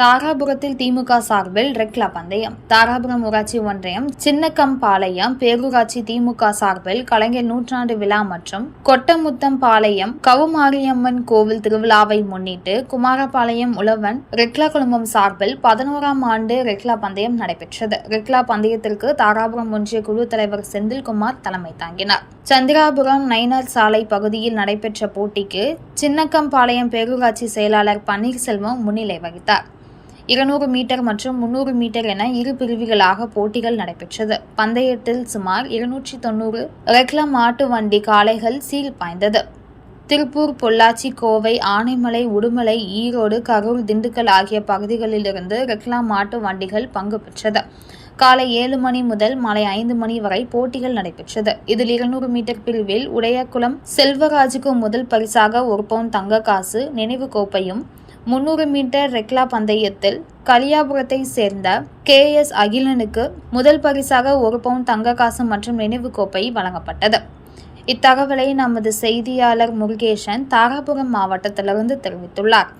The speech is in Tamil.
தாராபுரத்தில் திமுக சார்பில் ரெக்லா பந்தயம். தாராபுரம் ஊராட்சி ஒன்றியம் சின்னக்கம்பாளையம் பேரூராட்சி திமுக சார்பில் கலைஞர் நூற்றாண்டு விழா மற்றும் கொட்டமுத்தம்பாளையம் கவுமாரியம்மன் கோவில் திருவிழாவை முன்னிட்டு குமாரபாளையம் உழவன் ரெக்லா குழுமம் சார்பில் பதினோராம் ஆண்டு ரெக்லா பந்தயம் நடைபெற்றது. ரெக்லா பந்தயத்திற்கு தாராபுரம் ஒன்றிய குழு தலைவர் செந்தில்குமார் தலைமை தாங்கினார். சந்திராபுரம் நைனார் சாலை பகுதியில் நடைபெற்ற போட்டிக்கு சின்னக்கம்பாளையம் பேரூராட்சி செயலாளர் பன்னீர்செல்வம் முன்னிலை வகித்தார். இருநூறு மீட்டர் மற்றும் முன்னூறு மீட்டர் என இரு பிரிவுகளாக போட்டிகள் நடைபெற்றது. பந்தயத்தில் சுமார் இருநூற்றி தொண்ணூறு ரெக்லா மாட்டு வண்டி காளைகள் சீல் பாய்ந்தது. திருப்பூர் பொள்ளாச்சி கோவை ஆனைமலை உடுமலை ஈரோடு கரூர் திண்டுக்கல் ஆகிய பகுதிகளிலிருந்து ரெக்லா மாட்டு வண்டிகள் பங்கு பெற்றது. காலை ஏழு மணி முதல் மாலை ஐந்து மணி வரை போட்டிகள் நடைபெற்றது. இதில் இருநூறு மீட்டர் பிரிவில் உடையகுளம் செல்வராஜுக்கு முதல் பரிசாக ஒரு பவுன் தங்க காசு நினைவு கோப்பையும் முன்னூறு மீட்டர் ரெக்லா பந்தயத்தில் கலியாபுரத்தை சேர்ந்த கே எஸ் அகிலனுக்கு முதல் பரிசாக ஒரு பவுன் தங்க காசு மற்றும் நினைவு கோப்பை வழங்கப்பட்டது. இத்தகவலை நமது செய்தியாளர் முருகேசன் தாராபுரம் மாவட்டத்திலிருந்து தெரிவித்துள்ளார்.